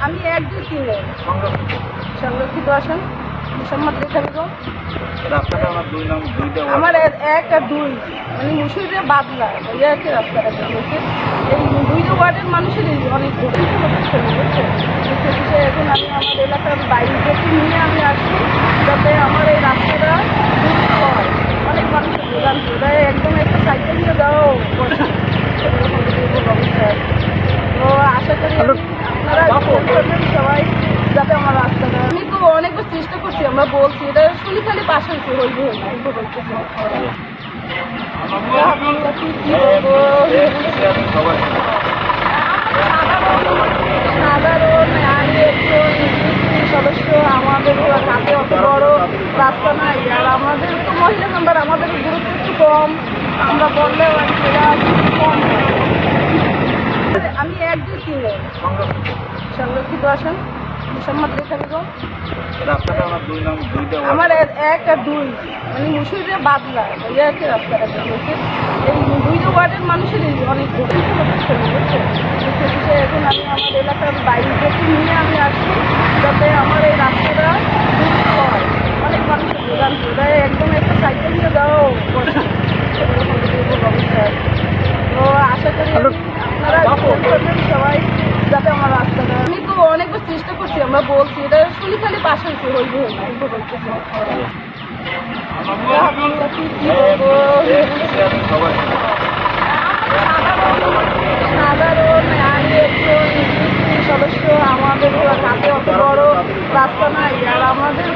আমি এক দুই তিনে সংরক্ষিত আসন মুসম্মদ রেখা বেগম আমার এক আর দুই। মানে মুসুরে বাদলা ওই একই রাস্তাটা এই দুইটা ওয়ার্ডের মানুষেরই অনেক এখন আমি আমার এলাকার বাইরে নিয়ে আমি তো অনেকবার চেষ্টা করছি আমরা বলছি এটা শুনি খালি পাশে হইবে সাধারণ আমি একজন সদস্য আমাদের হাতে অত বড় রাস্তা নাই আর আমাদের তো মহিলা মেম্বার আমাদের গুরুত্ব একটু কম। আমরা বললেও আর কম। আমি এক দুই তিনে সংরক্ষিত আসন মুসম্মদ রেখানিগ আমার দুই নাম দুইটা আমার এক আর দুই। মানে মুসুরিয়া বাদলা একই রাস্তাটা এই দুইটা ওয়ার্ডের মানুষেরই অনেক সমস্যা এখন আমি আমার এলাকার বাইরে নিয়ে আমি আসছি আমরা বলছি এটা শুনি খালি পাশ হয়েছে হইব সদস্য আমাদের হাতে অত বড় রাস্তা নাই আর আমাদের